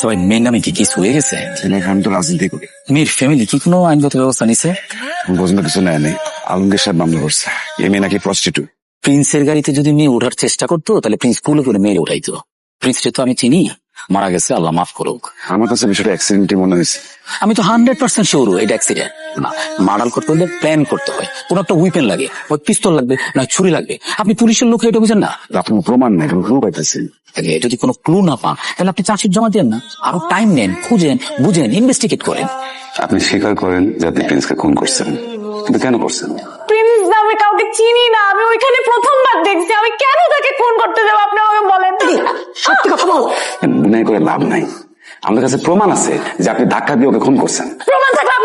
সবাই মেয়ের নামে কি কিছু হয়ে গেছে আমি তো রাজনীতি করি। মেয়ের ফ্যামিলি কি কোনো আইনগত ব্যবস্থা নিছে? বোঝানো কিছু নেয় নেই। আলমগীর সাহেব মামলা করছে। এই মেয়ে নাকি প্রস্টিটিউট প্রিন্সের গাড়িতে যদি মেয়ে ওঠার চেষ্টা করতো তাহলে প্রিন্স কুলে করে মেয়ে উঠাইতো। প্রিন্সকে তো আমি চিনি। মারা গেছে আল্লাহ মাফ করুক। আমার কাছে বিষয়টা অ্যাক্সিডেন্টই মনে হয়েছে। আমি তো হান্ড্রেড পার্সেন্ট শিওর এটা অ্যাক্সিডেন্ট না মার্ডার করতে হলে প্ল্যান করতে হয়। কোন একটা উইপেন লাগে হয় পিস্তল লাগবে না ছুরি লাগবে। আপনি পুলিশের লোক এটা বুঝেন না? আপনার প্রমাণ নেই ক্লু পাইতেছি। তাহলে যদি কোনো ক্লু না পান তাহলে আপনি চার্জশিট জমা দেন না। আরও টাইম নেন খুঁজেন বুঝেন ইনভেস্টিগেট করেন। আপনি স্বীকার করেন যে আপনি প্রিন্সকে খুন করছেন। কিন্তু কেন করছেন? প্রিন্স আমি কাউকে চিনি না। আমি ওইখানে প্রথমবার দেখছি। আমি কেন তাকে খুন করতে যাব? আপনি আমাকে বলেন। সত্যি কথা বল। মনে করে লাভ নাই। আমাদের কাছে প্রমাণ আছে যে আপনি ধাক্কা দিয়ে ওকে খুন করছেন। প্রমাণ থাকলে